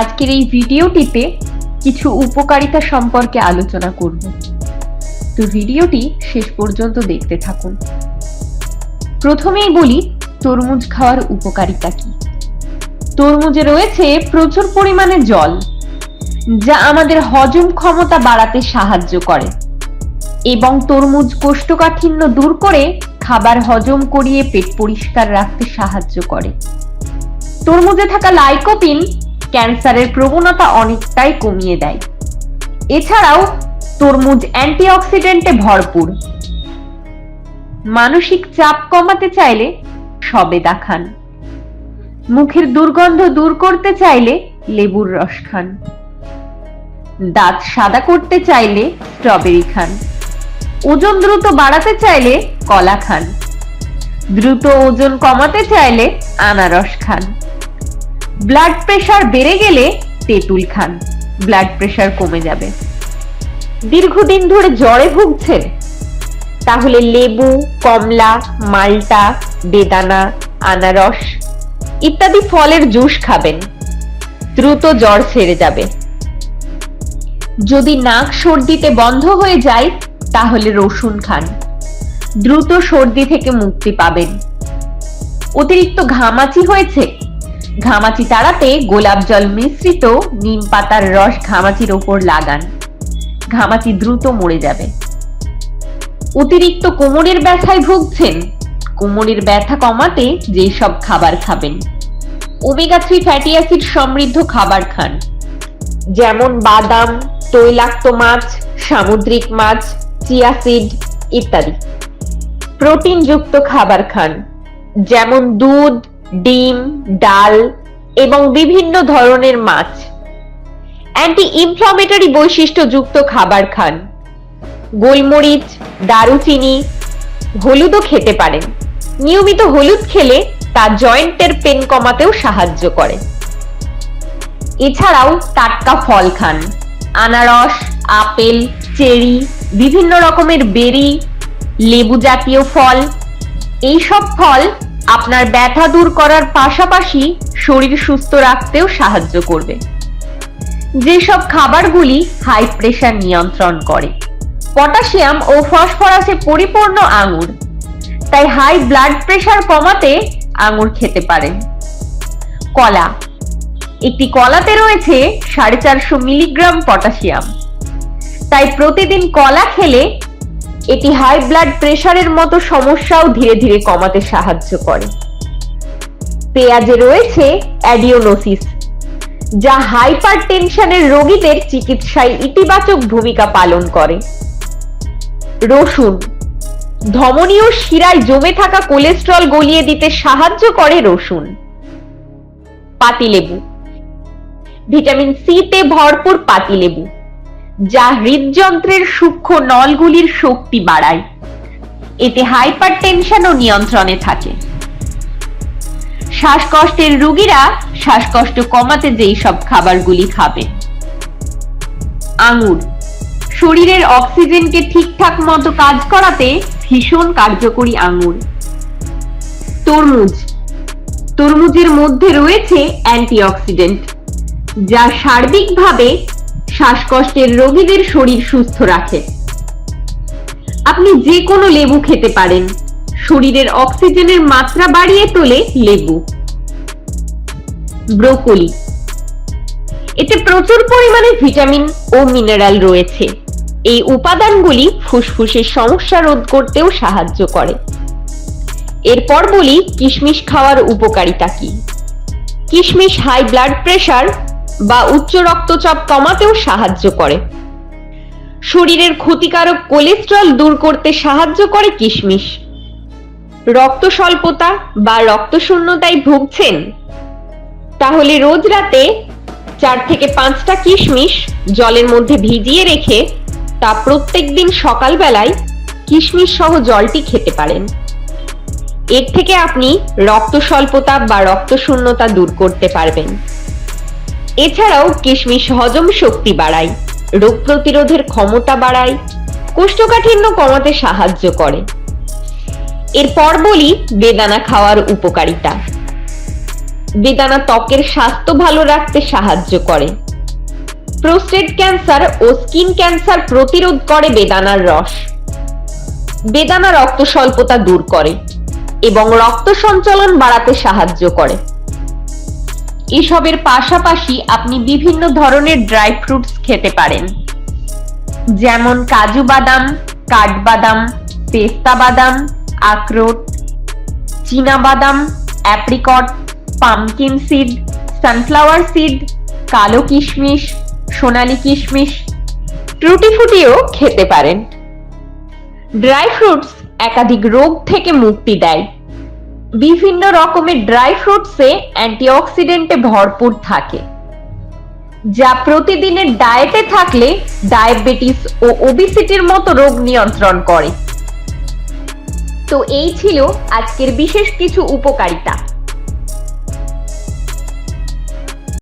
আজকের এই ভিডিওটিতে কিছু উপকারিতা সম্পর্কে আলোচনা করব। তো ভিডিওটি শেষ পর্যন্ত দেখতে থাকুন। প্রথমেই বলি, তরমুজ খাওয়ার উপকারিতা কি? তরমুজে রয়েছে প্রচুর পরিমাণে জল, যা আমাদের হজম ক্ষমতা বাড়াতে সাহায্য করে এবং তরমুজ কোষ্ঠকাঠিন্য দূর করে খাবার হজম করিয়ে পেট পরিষ্কার রাখতে সাহায্য করে। তরমুজে থাকা লাইকোপিন ক্যান্সারের প্রবণতা অনেকটাই কমিয়ে দেয়। এছাড়াও তরমুজ অ্যান্টিঅক্সিডেন্টে ভরপুর। মানসিক চাপ কমাতে চাইলে সবেদা খান। মুখের দুর্গন্ধ দূর করতে চাইলে লেবুর রস খান। দাঁত সাদা করতে চাইলে স্ট্রবেরি খান। ওজন দ্রুত বাড়াতে চাইলে কলা খান। দ্রুত ওজন কমাতে চাইলে আনারস খান। ব্লাড প্রেশার বেড়ে গেলে তেঁতুল খান। ব্লাড প্রেশার কমে যাবে। দীর্ঘদিন ধরে জ্বরে ভুগছেন। তাহলে লেবু, কমলা, মাল্টা, বেদানা, আনারস ইত্যাদি ফলের জুস খাবেন। দ্রুত জ্বর ছেড়ে যাবে। যদি নাক সর্দিতে বন্ধ হয়ে যায়, তাহলে রসুন খান। দ্রুত সর্দি থেকে মুক্তি পাবেন। অতিরিক্ত ঘামাচি হয়েছে ঘামাচি তাড়াতে গোলাপ জল মিশ্রিত নিম পাতার রস ঘামাচির ওপর লাগান। ঘামাচি দ্রুত মরে যাবে। অতিরিক্ত কোমরের ব্যথায় ভুগছেন। কোমরের ব্যথা কমাতে যেই সব খাবার খাবেন, ওমেগা থ্রি ফ্যাটি অ্যাসিড সমৃদ্ধ খাবার খান। যেমন বাদাম, তৈলাক্ত মাছ, সামুদ্রিক মাছ, চিয়া সিড ইত্যাদি। প্রোটিনযুক্ত খাবার খান। যেমন দুধ ডিম, ডাল এবং বিভিন্ন ধরনের মাছ। অ্যান্টি ইনফ্লামেটরি বৈশিষ্ট্যযুক্ত খাবার খান। গোলমরিচ, দারুচিনি, হলুদও খেতে পারেন। নিয়মিত হলুদ খেলে তা জয়েন্টের পেন কমাতেও সাহায্য করে। এছাড়াও টাটকা ফল খান। আনারস, আপেল, চেরি, বিভিন্ন রকমের বেরি লেবু জাতীয় ফল, এইসব ফল আপনার ব্যথা দূর করার পাশাপাশি শরীর সুস্থ রাখতেও সাহায্য করবে। যেসব খাবারগুলি হাই প্রেশার নিয়ন্ত্রণ করে, পটাশিয়াম ও ফসফরাসে পরিপূর্ণ আঙুর, তাই হাই ব্লাড প্রেশার কমাতে আঙুর খেতে পারেন। কলা, একটি কলাতে রয়েছে সাড়ে চারশো মিলিগ্রাম পটাশিয়াম, তাই প্রতিদিন কলা খেলে এটি হাই ব্লাড প্রেশারের মতো সমস্যাও ধীরে ধীরে কমাতে সাহায্য করে। পেঁয়াজে রয়েছে অ্যাডিওনোসিস যা হাইপার টেনশনের রোগীদের চিকিৎসায় ইতিবাচক ভূমিকা পালন করে। রসুন, ধমনীয় শিরায় জমে থাকা কোলেস্ট্রল গলিয়ে দিতে সাহায্য করে রসুন। পাতিলেবু ভিটামিন সি তে ভরপুর পাতিলেবু। যা হৃদযন্ত্রের সূক্ষ্ম নলগুলির শক্তি বাড়ায়। এতে হাইপার টেনশনও নিয়ন্ত্রণে থাকে। শ্বাসকষ্টের রোগীরা শ্বাসকষ্ট কমাতে যেই সব খাবারগুলি খাবে। আঙুর। শরীরের অক্সিজেনকে ঠিকঠাক মতো কাজ করাতে ভীষণ কার্যকরী আঙুর। তরমুজ। তরমুজের মধ্যে রয়েছে অ্যান্টিঅক্সিডেন্ট, যা সার্বিকভাবে শ্বাসকষ্টের রোগীদের শরীর সুস্থ রাখে। আপনি যে কোনো লেবু খেতে পারেন। শরীরের অক্সিজেনের মাত্রা বাড়িয়ে তোলে লেবু। ব্রোকলি। এতে প্রচুর পরিমাণে ভিটামিন ও মিনারেল রয়েছে। এই উপাদানগুলি ফুসফুসের সমস্যা রোধ করতেও সাহায্য করে। এরপর বলি কিশমিশ খাওয়ার উপকারিতা কি? কিশমিশ হাই ব্লাড প্রেশার বা উচ্চ রক্তচাপ কমাতেও সাহায্য করে। শরীরের ক্ষতিকারক কোলেস্ট্রল দূর করতে সাহায্য করে কিশমিশ। রক্ত স্বল্পতা বা রক্তশূন্যতায় ভুগছেন। তাহলে রোজ রাতে চার থেকে পাঁচটা কিশমিশ জলের মধ্যে ভিজিয়ে রেখে তা প্রত্যেকদিন সকালবেলায় কিশমিশ সহ জলটি খেতে পারেন। এর থেকে আপনি রক্ত স্বল্পতা বা রক্তশূন্যতা দূর করতে পারবেন। এছাড়াও কিশমিশ হজম শক্তি বাড়ায়, রোগ প্রতিরোধের ক্ষমতা বাড়ায়, কোষ্ঠকাঠিন্য কমাতে সাহায্য করে। এরপর বলি বেদানা খাওয়ার উপকারিতা। বেদানা ত্বকের স্বাস্থ্য ভালো রাখতে সাহায্য করে। প্রোস্টেট ক্যান্সার ও স্কিন ক্যান্সার প্রতিরোধ করে বেদানার রস। বেদানা রক্ত স্বল্পতা দূর করে এবং রক্ত সঞ্চালন বাড়াতে সাহায্য করে। এসবের পাশাপাশি আপনি বিভিন্ন ধরনের ড্রাই ফ্রুটস খেতে পারেন। যেমন কাজু বাদাম, কাঠবাদাম, পেস্তা বাদাম, আখরোট, চীনা বাদাম, apricot, pumpkin seed, sunflower seed, কালো কিশমিশ, সোনালী কিশমিশ ট্রুটি ফুটিও খেতে পারেন। ড্রাই ফ্রুটস একাধিক রোগ থেকে মুক্তি দেয়। বিভিন্ন রকমের ড্রাই ফ্রুটসে অ্যান্টিঅক্সিডেন্টে ভরপুর থাকে, যা প্রতিদিনের ডায়েটে থাকলে ডায়াবেটিস ও ওবিসিটির মতো রোগ নিয়ন্ত্রণ করে। তো এই ছিল আজকের বিশেষ কিছু উপকারিতা।